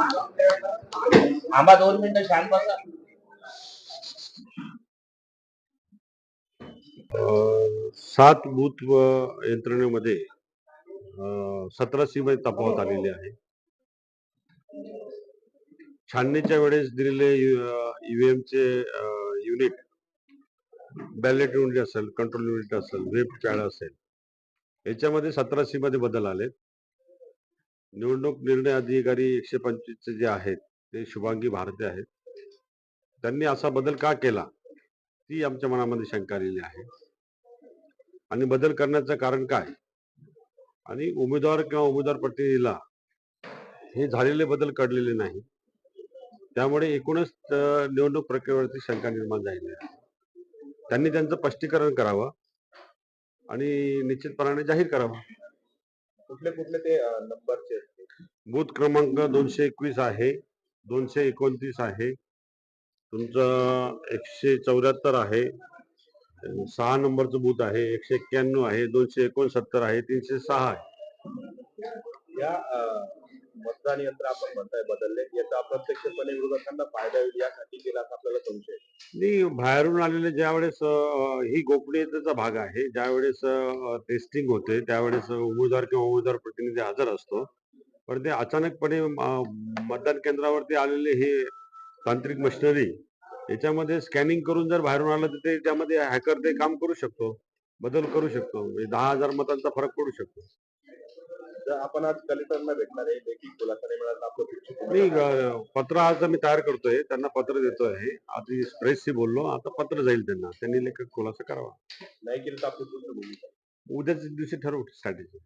आंबा दोन मिनिटं शांत बसा. सात बूथ व यंत्रणेमध्ये सतरा सीमा तपावत आलेली आहे. छाननीच्या वेळेस दिलेले ईव्हीएमचे युनिट बॅलेट युनिट असेल कंट्रोल युनिट असेल व्हेप पॅड असेल याच्यामध्ये सतरा सी मध्ये बदल आलेत. निवडणूक निर्णय अधिकारी एकशे पंचवीसचे जे आहेत ते शुभांगी भारते आहेत. त्यांनी असा बदल का केला? ती आमच्या मनामध्ये शंका आलेली आहे. आणि बदल करण्याचं कारण काय? आणि उमेदवार किंवा उमेदवार प्रतिनिधीला हे झालेले बदल कळलेले नाही. त्यामुळे एकूणच निवडणूक प्रक्रियेवरती शंका निर्माण झालेली आहे. त्यांनी त्यांचं स्पष्टीकरण करावं आणि निश्चितपणाने जाहीर करावं. कुठले कुठले ते नंबरचे? बूथ क्रमांक दोनशे एकवीस आहे दोनशे एकोणतीस आहे. तुमचं एकशे चौऱ्याहत्तर आहे. सहा नंबरचं बूथ आहे एकशे एक्क्याण्णव आहे दोनशे एकोणसत्तर आहे तीनशे सहा आहे. या मतदान यंत्र आपण म्हणताय बदलले. याचा अप्रत्यक्षपणे विरोधकांना फायदा होईल यासाठी केला असं आपल्याला संशय नाही बाहेरून आलेले ज्यावेळेस ही गोपनीयतेचा भाग आहे ज्यावेळेस टेस्टिंग होते त्यावेळेस उमेदवार किंवा उमेदवार प्रतिनिधी हजर असतो. पण ते अचानकपणे मतदान केंद्रावरती आलेले हे तांत्रिक मशिनरी याच्यामध्ये स्कॅनिंग करून जर बाहेरून आलं तर ते त्यामध्ये हॅकर ते काम करू शकतो बदल करू शकतो. म्हणजे दहा हजार मतांचा फरक पडू शकतो. आपण आज कलेक्टरना भेटणार आहे. लेखी खुलासा नाही मिळाला. आपलं मी? अं, पत्र आज मी तयार करतोय. त्यांना पत्र देतोय. आधी प्रेसशी बोललो. आता पत्र जाईल त्यांना. त्यांनी लेखक खुलासा करावा. नाही केलं तर आपली पुढची भूमिका. उद्याच्या दिवशी ठरवू स्ट्रॅटेजी